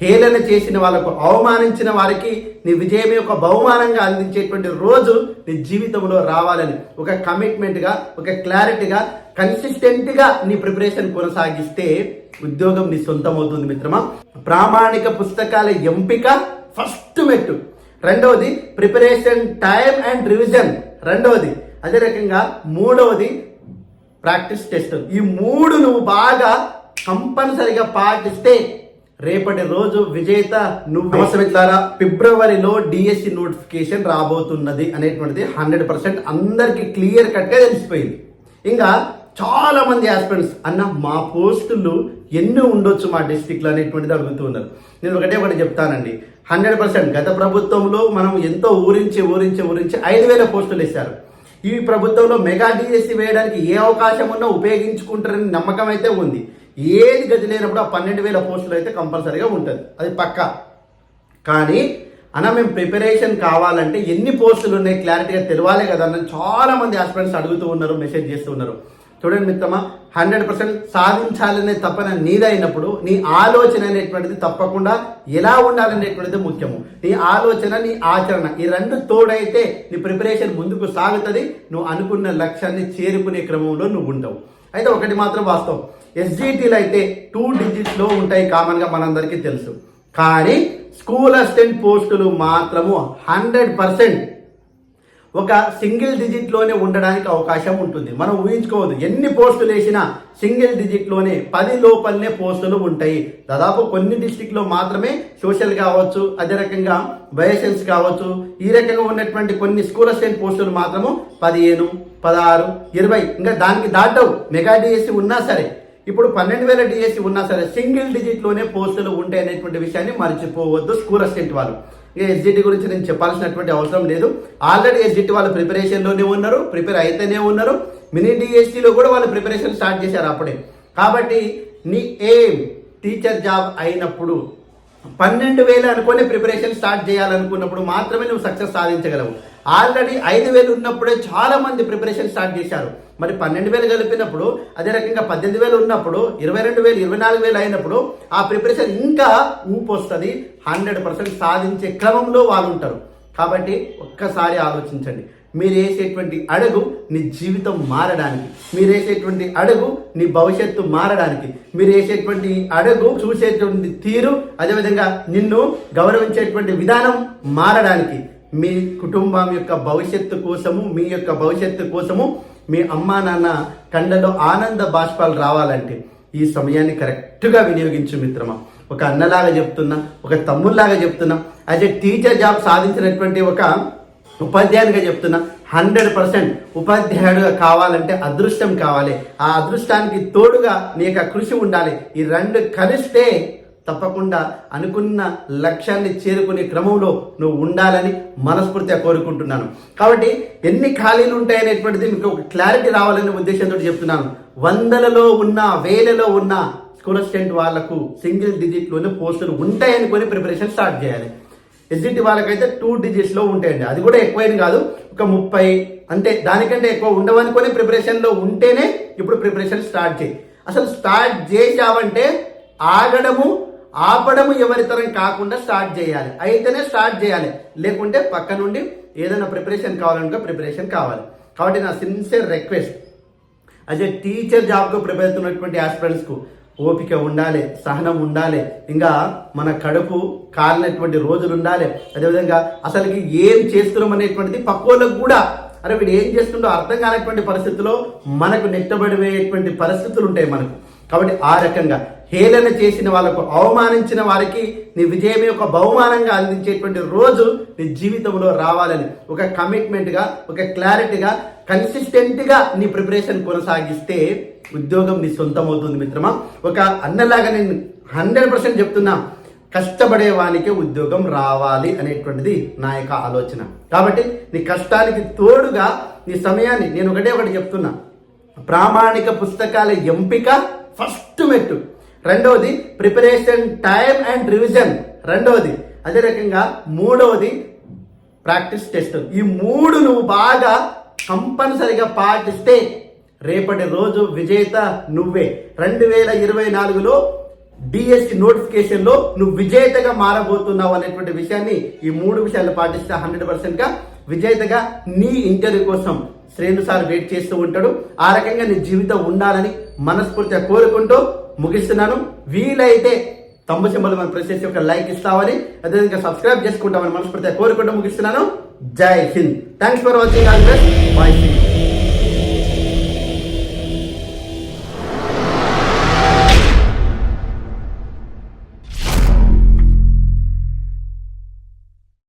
హేళన చేసిన వాళ్ళకు అవమానించిన వారికి నీ విజయం యొక్క బహుమానంగా అందించేటువంటి రోజు నీ జీవితంలో రావాలని ఒక కమిట్మెంట్గా ఒక క్లారిటీగా కన్సిస్టెంట్గా నీ ప్రిపరేషన్ కొనసాగిస్తే ఉద్యోగం నీ సొంతం అవుతుంది మిత్రమా. ప్రామాణిక పుస్తకాల ఎంపిక ఫస్ట్ మెట్టు. రెండవది ప్రిపరేషన్ టైం అండ్ రివిజన్. రెండవది అదే రకంగా మూడవది ప్రాక్టీస్ టెస్ట్. ఈ మూడు నువ్వు బాగా కంపల్సరిగా పాటిస్తే రేపటి రోజు విజేత నువ్వు. ద్వారా ఫిబ్రవరిలో డిఎస్సి నోటిఫికేషన్ రాబోతున్నది అనేటువంటిది హండ్రెడ్ పర్సెంట్ అందరికి క్లియర్ కట్గా తెలిసిపోయింది. ఇంకా చాలా మంది ఆస్పిరెంట్స్ అన్న మా పోస్టులు ఎన్ని ఉండొచ్చు మా డిస్టిక్లో అనేటువంటిది అడుగుతున్నారు నేను ఒకటే ఒకటి చెప్తానండి. హండ్రెడ్ పర్సెంట్ గత ప్రభుత్వంలో మనం ఎంతో ఊరించి ఊరించి ఊరించి ఐదు వేల పోస్టులు ఇస్తారు ఈ ప్రభుత్వంలో మెగా డిఎస్సి వేయడానికి ఏ అవకాశం ఉన్నా ఉపయోగించుకుంటారని నమ్మకం అయితే ఉంది. ఏది గతి లేనప్పుడు ఆ పన్నెండు వేల పోస్టులు అయితే కంపల్సరీగా ఉంటుంది. అది పక్క. కానీ అన్న మేము ప్రిపరేషన్ కావాలంటే ఎన్ని పోస్టులు ఉన్నాయి క్లారిటీగా తెలియాలి కదా అని చాలా మంది ఆస్పిరెంట్స్ అడుగుతూ ఉన్నారు మెసేజ్ చేస్తూ ఉన్నారు. చూడండి మిత్రమా హండ్రెడ్ పర్సెంట్ సాధించాలనే తపన నీదైనప్పుడు నీ ఆలోచన అనేటువంటిది తప్పకుండా ఎలా ఉండాలనేటువంటిది ముఖ్యము. నీ ఆలోచన నీ ఆచరణ ఈ రెండు తోడైతే నీ ప్రిపరేషన్ ముందుకు సాగుతుంది. నువ్వు అనుకున్న లక్ష్యాన్ని చేరుకునే క్రమంలో నువ్వు ఉండవు. అయితే ఒకటి మాత్రం వాస్తవం. ఎస్జిటీలు అయితే టూ డిజిట్స్లో ఉంటాయి కామన్గా మనందరికీ తెలుసు. కానీ స్కూల్ అసిస్టెంట్ పోస్టులు మాత్రము హండ్రెడ్ పర్సెంట్ ఒక సింగిల్ డిజిట్లోనే ఉండడానికి అవకాశం ఉంటుంది. మనం ఊహించుకోవద్దు ఎన్ని పోస్టులు వేసినా సింగిల్ డిజిట్లోనే పది లోపలనే పోస్టులు ఉంటాయి. దాదాపు కొన్ని డిస్టిక్లో మాత్రమే సోషల్ కావచ్చు అదే రకంగా బయోసెన్స్ కావచ్చు ఈ రకంగా ఉన్నటువంటి కొన్ని స్కూల్ అసిస్టెంట్ పోస్టులు మాత్రము పదిహేను పదహారు ఇరవై ఇంకా దానికి దాటవు. మెగా డిఎస్సి ఉన్నా సరే ఇప్పుడు పన్నెండు వేల డిఎస్సి ఉన్నా సరే సింగిల్ డిజిట్లోనే పోస్టులు ఉంటాయి అనేటువంటి విషయాన్ని మర్చిపోవద్దు స్కూల్ అసిస్టెంట్ వాళ్ళు. ఇక ఎస్జిటి గురించి నేను చెప్పాల్సినటువంటి అవసరం లేదు. ఆల్రెడీ ఎస్జిటి వాళ్ళు ప్రిపరేషన్లోనే ఉన్నారు ప్రిపేర్ అయితేనే ఉన్నారు. మినీ డిఎస్టీలో కూడా వాళ్ళు ప్రిపరేషన్ స్టార్ట్ చేశారు అప్పుడే. కాబట్టి నీ ఏం టీచర్ జాబ్ అయినప్పుడు పన్నెండు వేలు అనుకుని ప్రిపరేషన్ స్టార్ట్ చేయాలనుకున్నప్పుడు మాత్రమే నువ్వు సక్సెస్ సాధించగలవు. ఆల్రెడీ ఐదు వేలు ఉన్నప్పుడే చాలా మంది ప్రిపరేషన్ స్టార్ట్ చేశారు. మరి పన్నెండు వేలు కలిపినప్పుడు అదే రకంగా పద్దెనిమిది వేలు ఉన్నప్పుడు ఇరవై రెండు వేలు ఇరవై నాలుగు వేలు అయినప్పుడు ఆ ప్రిపరేషన్ ఇంకా ఊపు వస్తుంది హండ్రెడ్ పర్సెంట్ సాధించే క్రమంలో వాళ్ళు ఉంటారు. కాబట్టి ఒక్కసారి ఆలోచించండి. మీరు వేసేటువంటి అడుగు నీ జీవితం మారడానికి మీరు వేసేటువంటి అడుగు నీ భవిష్యత్తు మారడానికి మీరు వేసేటువంటి అడుగు చూసేటువంటి తీరు అదేవిధంగా నిన్ను గౌరవించేటువంటి విధానం మారడానికి మీ కుటుంబం యొక్క భవిష్యత్తు కోసము మీ యొక్క భవిష్యత్తు కోసము మీ అమ్మా నాన్న కండలో ఆనంద బాష్పాలు రావాలంటే ఈ సమయాన్ని కరెక్ట్గా వినియోగించు మిత్రమా. ఒక అన్నలాగా చెప్తున్నా ఒక తమ్ముళ్ళాగా చెప్తున్నా. యాజ్ ఎ టీచర్ జాబ్ సాధించినటువంటి ఒక ఉపాధ్యాయునిగా చెప్తున్నా హండ్రెడ్ పర్సెంట్ ఉపాధ్యాయుడుగా కావాలంటే అదృష్టం కావాలి. ఆ అదృష్టానికి తోడుగా నీ యొక్క కృషి ఉండాలి. ఈ రెండు కలిస్తే తప్పకుండా అనుకున్న లక్ష్యాన్ని చేరుకునే క్రమంలో నువ్వు ఉండాలని మనస్ఫూర్తిగా కోరుకుంటున్నాను. కాబట్టి ఎన్ని ఖాళీలు ఉంటాయనేటువంటిది మీకు ఒక క్లారిటీ రావాలనే ఉద్దేశంతో చెప్తున్నాను. వందలలో ఉన్న వేలలో ఉన్న స్కూల్ అసిస్టెంట్ వాళ్ళకు సింగిల్ డిజిట్లోనే పోస్టులు ఉంటాయనుకొని ప్రిపరేషన్ స్టార్ట్ చేయాలి. ఎస్జిటి వాళ్ళకైతే టూ డిజిట్స్లో ఉంటాయండి. అది కూడా ఎక్కువైంది కాదు. ఒక ముప్పై అంటే దానికంటే ఎక్కువ ఉండవనుకొని ప్రిపరేషన్లో ఉంటేనే ఇప్పుడు ప్రిపరేషన్ స్టార్ట్ చేయి. అసలు స్టార్ట్ చేసావంటే ఆగడము ఆపడము ఎవరితరం కాకుండా స్టార్ట్ చేయాలి. అయితేనే స్టార్ట్ చేయాలి. లేకుంటే పక్క నుండి ఏదైనా ప్రిపరేషన్ కావాలనుకో ప్రిపరేషన్ కావాలి. కాబట్టి నా సిన్సియర్ రిక్వెస్ట్ ఏ టీచర్ జాబ్కు ప్రిపేర్ అవుతున్నటువంటి ఆస్పిరెంట్స్కు ఓపిక ఉండాలి సహనం ఉండాలి ఇంకా మన కడుపు కాలినటువంటి రోజులు ఉండాలి. అదేవిధంగా అసలుకి ఏం చేస్తున్నాం అనేటువంటిది పక్కోళ్ళకు కూడా అరే వీడు ఏం చేస్తుండో అర్థం కానటువంటి పరిస్థితుల్లో మనకు నెట్టబడిపోయేటువంటి పరిస్థితులు ఉంటాయి మనకు. కాబట్టి ఆ రకంగా హేళన చేసిన వాళ్ళకు అవమానించిన వారికి నీ విజయమే ఒక బహుమానంగా అందించేటువంటి రోజు నీ జీవితంలో రావాలని ఒక కమిట్మెంట్గా ఒక క్లారిటీగా కన్సిస్టెంట్గా నీ ప్రిపరేషన్ కొనసాగిస్తే ఉద్యోగం నీ సొంతం అవుతుంది మిత్రమా? ఒక అన్నలాగా నేను హండ్రెడ్ పర్సెంట్ చెప్తున్నా కష్టపడే వానికే ఉద్యోగం రావాలి అనేటువంటిది నా యొక్క ఆలోచన. కాబట్టి నీ కష్టానికి తోడుగా నీ సమయాన్ని నేను ఒకటే ఒకటి చెప్తున్నా. ప్రామాణిక పుస్తకాల ఎంపిక ఫస్ట్ మెట్టు. రెండవది ప్రిపరేషన్ టైం అండ్ రివిజన్. రెండవది అదే రకంగా మూడవది ప్రాక్టీస్ టెస్ట్. ఈ మూడు నువ్వు బాగా కంపల్సరిగా పాటిస్తే రేపటి రోజు విజేత నువ్వే. రెండు వేల ఇరవై నాలుగులో డిఎస్సి నోటిఫికేషన్లో నువ్వు విజేతగా మారబోతున్నావు అనేటువంటి విషయాన్ని ఈ మూడు విషయాలు పాటిస్తే హండ్రెడ్ పర్సెంట్గా విజేతగా నీ ఇంటర్వ్యూ కోసం శ్రేణు సార్ వెయిట్ చేస్తూ ఉంటాడు. ఆ రకంగా నీ జీవితం ఉండాలని మనస్ఫూర్తిగా కోరుకుంటూ ముగిస్తున్నాను. వీలైతే తమ్ము సింబల్ మనం ప్రెస్ చేసి ఒక లైక్ ఇస్తామని అదేవిధంగా సబ్స్క్రైబ్ చేసుకుంటామని మనస్ఫూర్తిగా కోరుకుంటూ ముగిస్తున్నాను. Jai Hind. Thanks for watching all best bye Singh